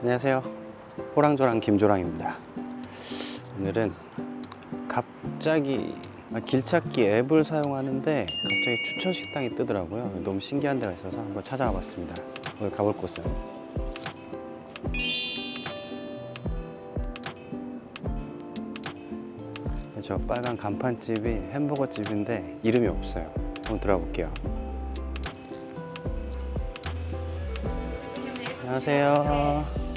안녕하세요. 호랑조랑 김조랑입니다. 오늘은 갑자기 아, 길찾기 앱을 사용하는데 갑자기 추천 식당이 뜨더라고요. 너무 신기한 데가 있어서 한번 찾아와 봤습니다. 오늘 가볼 곳은 저 빨간 간판집이 햄버거 집인데 이름이 없어요. 한번 들어가 볼게요. 안녕하세요.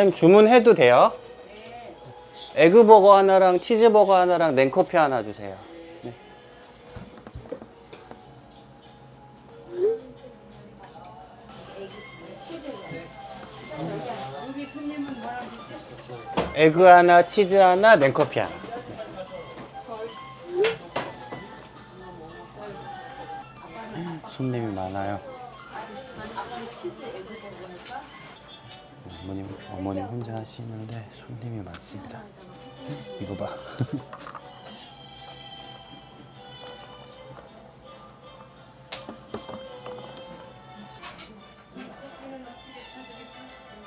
사장님 주문해도 돼요? 에그버거 하나랑 치즈버거 하나랑 냉커피 하나 주세요. 네. 에그 하나, 치즈 하나, 냉커피 하나. 손님이 많아요. 어머님, 어머님 혼자 하시는데 손님이 많습니다. 이거 봐.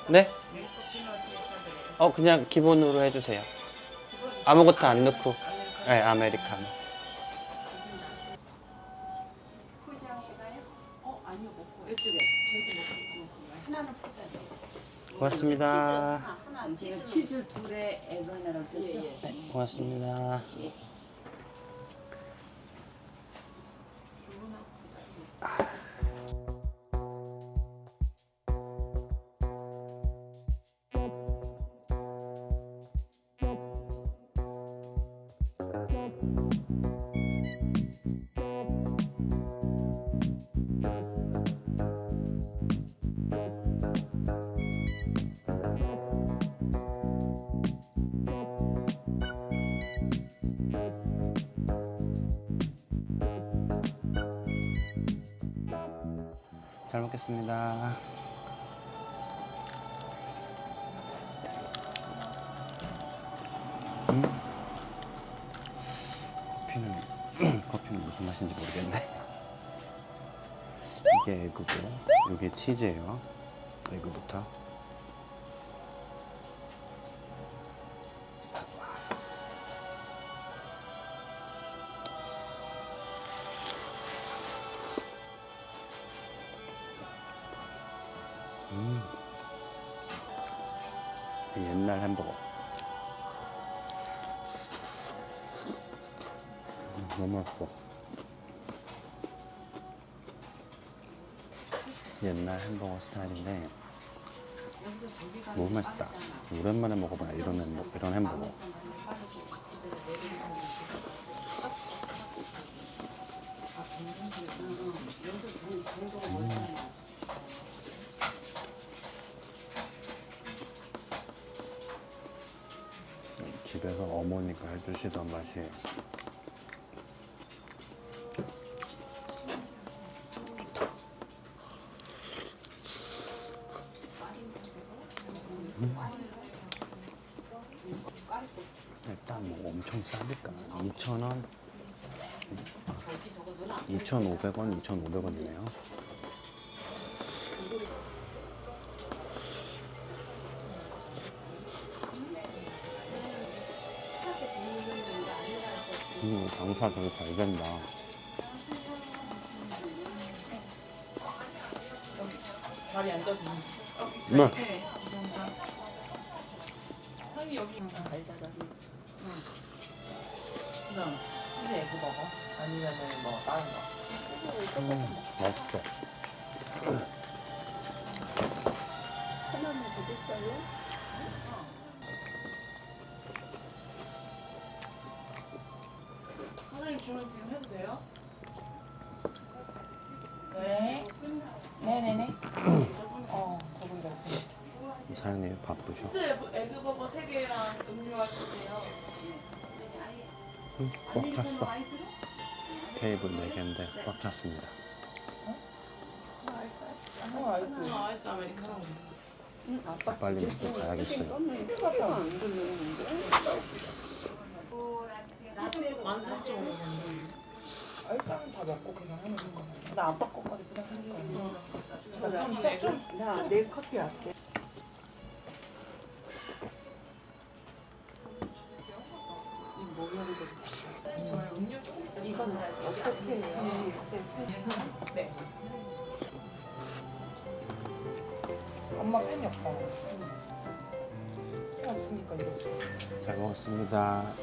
네? 어, 그냥 기본으로 해주세요. 아무것도 안 넣고. 네, 아메리카노. 고맙습니다. 지금 치즈 둘에 에그 하나랑 썼죠? 네, 고맙습니다. 잘 먹겠습니다. 음. 커피는 커피는 무슨 맛인지 모르겠네. 이게 에그고 이게 치즈예요. 에그부터. 옛날 햄버거. 음, 너무 맛있어. 옛날 햄버거 스타일인데 너무 맛있다. 오랜만에 먹어봐요 이런 햄버거. 이런 햄버거. 집에서 어머니가 해주시던 맛이. 일단 뭐 엄청 싸니까 2,000원 2,500원 2,500원이네요 장사 되게 잘 된다. 자리 앉아서 네. 형이 여기 잘 잡아서 그냥 치즈 에그 먹어? 아니면은 뭐 다른 거? 음, 맛있어. 사장님 주문 지금 해도 돼요? 네 네네네 어 저분 몇 사장님 바쁘셔. 치즈 에그- 에그버거 3개랑 음료 하실게요 응, 꽉 찼어. 테이블 4개인데 꽉 찼습니다. 어 아이스. 아이스 아메리카노. 빨리 먹고 가야겠어요. 아, 일단은 다 먹고 계산하는 거. 나 아빠 거까지 계산하는 거. 나 진짜 좀. 나 내일 커피 할게. 이건 어떻게 해? 그때 세 엄마 팬이 없잖아. 팬 없으니까 이렇게. 잘 먹었습니다.